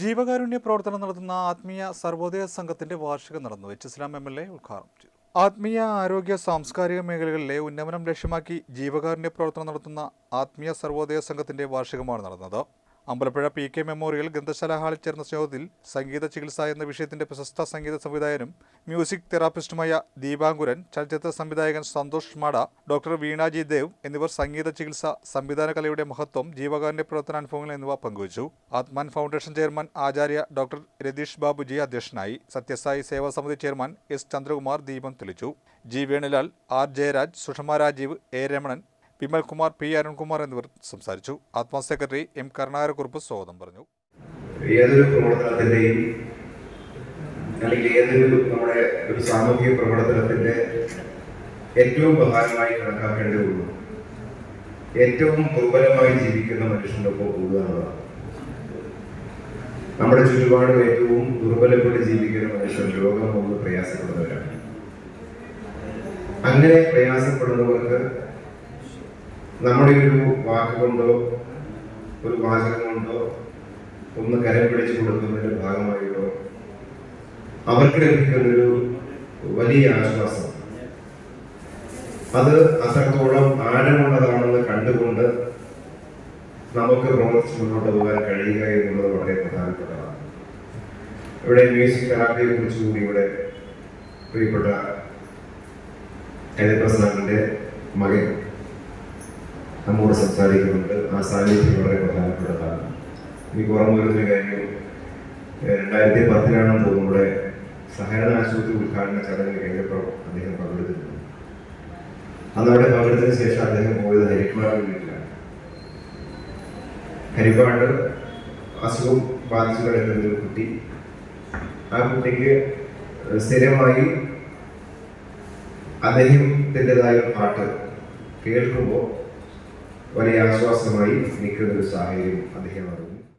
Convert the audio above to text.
ജീവകാരുണ്യ പ്രവർത്തനം നടത്തുന്ന ആത്മീയ സർവോദയ സംഘത്തിന്റെ വാർഷികം നടന്നു. H Islam M L A ഉദ്ഘാടനം ചെയ്തു. ആത്മീയ ആരോഗ്യ സാംസ്കാരിക മേഖലകളിലെ ഉന്നമനം ലക്ഷ്യമാക്കി ജീവകാരുണ്യ പ്രവർത്തനം നടത്തുന്ന ആത്മീയ സർവോദയ സംഘത്തിന്റെ വാർഷികമാണ് നടന്നത്. അമ്പലപ്പുഴ പി കെ മെമ്മോറിയൽ ഗ്രന്ഥശാല ഹാളിൽ ചേർന്ന യോഗത്തിൽ സംഗീത ചികിത്സ എന്ന വിഷയത്തിന്റെ പ്രശസ്ത സംഗീത സംവിധായകനും മ്യൂസിക് തെറാപ്പിസ്റ്റുമായ ദീപാങ്കുരൻ ചലച്ചിത്ര സംവിധായകൻ സന്തോഷ് മാഡ ഡോക്ടർ വീണാജി ദേവ് എന്നിവർ സംഗീത ചികിത്സ സംവിധാന കലയുടെ മഹത്വം ജീവകാരുണ്യ പ്രവർത്തനാനുഭവങ്ങൾ എന്നിവ പങ്കുവച്ചു. Atman foundation chairman Acharya doctor Ratheesh Babuji അധ്യക്ഷനായി. സത്യസായി സേവാ സമിതി ചെയർമാൻ എസ് ചന്ദ്രകുമാർ ദീപം തെളിച്ചു. G Venulal R Jayaraj Sushama Rajeev A Ramanan Vimal Kumar P. Arunkumar എന്നിവർ സംസാരിച്ചു. ആത്മാ സെക്രട്ടറി എം. കരുണാകരക്കുറുപ്പ് സ്വാഗതം പറഞ്ഞു. അല്ലെങ്കിൽ ഏതൊരു നമ്മുടെ ഒരു സാമൂഹിക പ്രവർത്തനത്തിന്റെ ഏറ്റവും പ്രധാനമായി കണക്കാക്കേണ്ടതുള്ളൂ. ഏറ്റവും ദുർബലമായി ജീവിക്കുന്ന മനുഷ്യന്റെ ഒപ്പം കൂടുക എന്നതാണ്. നമ്മുടെ ചുറ്റുപാടും ഏറ്റവും ദുർബലപ്പെട്ട് ജീവിക്കുന്ന മനുഷ്യൻ രോഗം കൊണ്ട് പ്രയാസപ്പെടുന്നവരാണ്. അങ്ങനെ പ്രയാസപ്പെടുന്നവർക്ക് നമ്മുടെ ഒരു വാക്കുകൊണ്ടോ ഒരു വാചകം കൊണ്ടോ ഒന്ന് കരം പിടിച്ചു കൊടുക്കുന്നതിന്റെ ഭാഗമായിട്ടോ അവർക്ക് ലഭിക്കുന്നൊരു വലിയ ആശ്വാസം. അത് അത്രത്തോളം ആഴമുള്ളതാണെന്ന് കണ്ടുകൊണ്ട് നമുക്ക് പ്രവർത്തിച്ച് മുന്നോട്ട് പോകാൻ കഴിയുക എന്നുള്ളത് വളരെ പ്രധാനപ്പെട്ടതാണ്. ഇവിടെ മ്യൂസിക് തെറാപ്പിയെ കുറിച്ച് കൂടി ഇവിടെ പ്രിയപ്പെട്ട പ്രസിഡന്റിന്റെ മകൻ നമ്മോട് സംസാരിക്കുന്നുണ്ട്. ആ സാന്നിധ്യം വളരെ പ്രധാനപ്പെട്ടതാണ്. എനിക്ക് ഓർമ്മ വരുന്നൊരു കാര്യം രണ്ടായിരത്തി പത്തിലാണെന്ന് തോന്നുന്നു ഇവിടെ സഹകരണ ആശുപത്രി ഉദ്ഘാടന ചടങ്ങിൽ കഴിഞ്ഞപ്പോൾ അദ്ദേഹം പങ്കെടുത്തിരുന്നു. അന്ന് അവിടെ പങ്കെടുത്തതിന് ശേഷം അദ്ദേഹം പോയത് ഹരിപ്പാട് വീട്ടിലാണ്. ഹരിപ്പാട് അസുഖം ബാധിച്ചു കിടക്കുന്ന ഒരു കുട്ടി. ആ കുട്ടിക്ക് സ്ഥിരമായി അദ്ദേഹത്തിന്റെതായ പാട്ട് കേൾക്കുമ്പോൾ വലിയ ആശ്വാസമായി നിൽക്കുന്ന ഒരു സാഹചര്യം അദ്ദേഹം അറിഞ്ഞു